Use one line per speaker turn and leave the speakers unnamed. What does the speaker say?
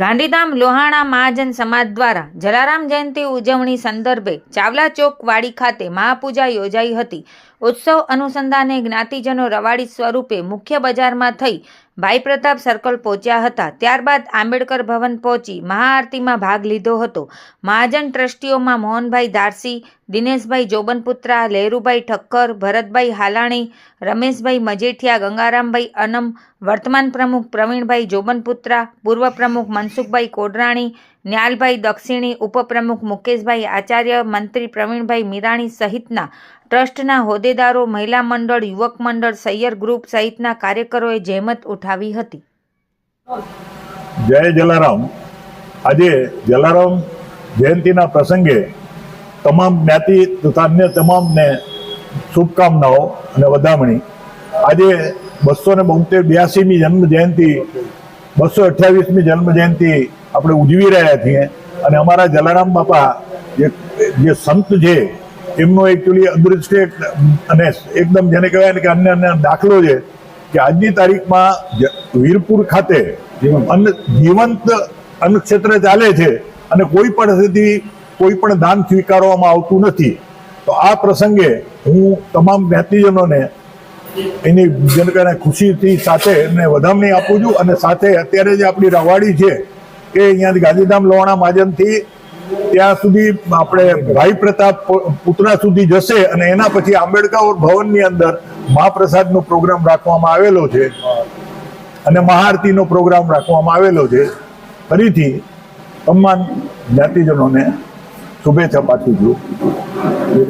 ગાંધીધામ લોહાણા મહાજન સમાજ દ્વારા જલારામ જયંતિ ઉજવણી સંદર્ભે ચાવલા ચોક વાડી ખાતે મહાપૂજા યોજાઈ હતી. ઉત્સવ અનુસંધાને જ્ઞાતિજનો રવાડી સ્વરૂપે મુખ્ય બજારમાં થઈ ભાઈ પ્રતાપ સર્કલ પહોંચ્યા હતા. ત્યારબાદ આંબેડકર ભવન પહોંચી મહાઆરતીમાં ભાગ લીધો હતો. મહાજન ટ્રસ્ટીઓમાં મોહનભાઈ દારસી, દિનેશભાઈ જોબનપુત્રા લહેરુભાઈ ઠક્કર, ભરતભાઈ હાલાણી, રમેશભાઈ મજેઠિયા, ગંગારામભાઈ અનમ, વર્તમાન પ્રમુખ પ્રવીણભાઈ જોબનપુત્રા, પૂર્વ પ્રમુખ મનસુખભાઈ કોડરાણી ન્યાલભાઈ દક્ષિણી, ઉપપ્રમુખ મુકેશભાઈ આચાર્ય, મંત્રી પ્રવીણભાઈ મીરાણી સહિતના ટ્રસ્ટના હોદ્દેદારો, મહિલા મંડળ, યુવક મંડળ, સૈયર ગ્રુપ સહિતના કાર્યકરોએ જહેમત ઉઠાવી હતી.
જય જલારામ. આજે જલારામ જયંતિના પ્રસંગે તમામ જ્ઞાતિ તથા અન્ય તમામને શુભકામનાઓ અને વધામણી. આજે બસો ને બોતેર બ્યાસીમી જન્મ જયંતિ, બસો અઠ્યાવીસમી જન્મ જયંતિ આપણે ઉજવી રહ્યા છીએ. અને અમારા જલારામ બાપા જે જે સંત છે એમનો એકચ્યુઅલી અદૃશ્ય અને એકદમ જેને કહેવાય ને કે અન્ય અન્ય દાખલો છે કે આજની તારીખમાં વીરપુર ખાતે જીવંત. અન્ન ક્ષેત્ર ચાલે છે અને કોઈ પણ સ્થિતિ કોઈ પણ દાન સ્વીકારવામાં આવતું નથી. તો આ પ્રસંગે હું તમામ જ્ઞાતિજનોને એની જનકાને ખુશીથી સાથે એમને વધામણી આપું છું અને સાથે અત્યારે જે આપણી રવાડી છે એ અહીંયાથી ગાંધીધામ લોહાણા માજનથી ત્યાં સુધી આપણે ભાઈ પ્રતાપ પુતળા સુધી જશે અને એના પછી આંબેડકર ભવનની અંદર મહાપ્રસાદનો પ્રોગ્રામ રાખવામાં આવેલો છે. અને મહાઆરતીનો પ્રોગ્રામ રાખવામાં આવેલો છે. ફરીથી તમામ જ્ઞાતિજનોને શુભેચ્છા પાઠવું છું.